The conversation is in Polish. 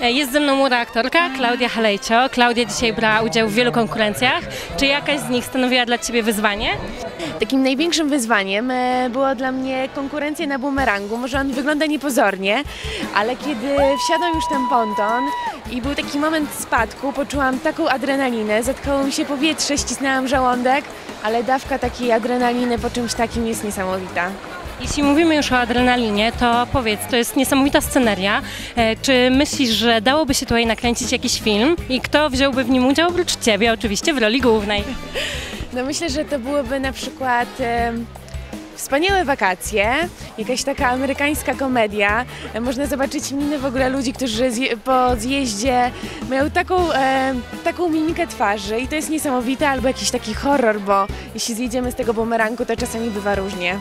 E, Jest ze mną młoda aktorka Klaudia Halejcio. Klaudia dzisiaj brała udział w wielu konkurencjach. Czy jakaś z nich stanowiła dla Ciebie wyzwanie? Takim największym wyzwaniem e, była dla mnie konkurencja na bumerangu. Może on wygląda niepozornie, ale kiedy wsiadłam już ten ponton i był taki moment spadku, poczułam taką adrenalinę, zatkało mi się powietrze, ścisnęłam żołądek, ale dawka takiej adrenaliny po czymś takim jest niesamowita. Jeśli mówimy już o adrenalinie, to powiedz, to jest niesamowita sceneria. E, Czy myślisz, że dałoby się tutaj nakręcić jakiś film i kto wziąłby w nim udział oprócz Ciebie, oczywiście w roli głównej? No myślę, że to byłyby na przykład wspaniałe wakacje, jakaś taka amerykańska komedia. E, Można zobaczyć miny w ogóle ludzi, którzy zje, po zjeździe mają taką, em, taką mimikę twarzy i to jest niesamowite, albo jakiś taki horror, bo jeśli zjedziemy z tego bumerangu, to czasami bywa różnie.